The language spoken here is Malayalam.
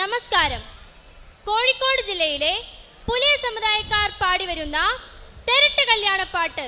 നമസ്കാരം. കോഴിക്കോട് ജില്ലയിലെ പുലിയ സമുദായക്കാർ പാടിവരുന്ന തെരട്ട് കല്യാണപ്പാട്ട്.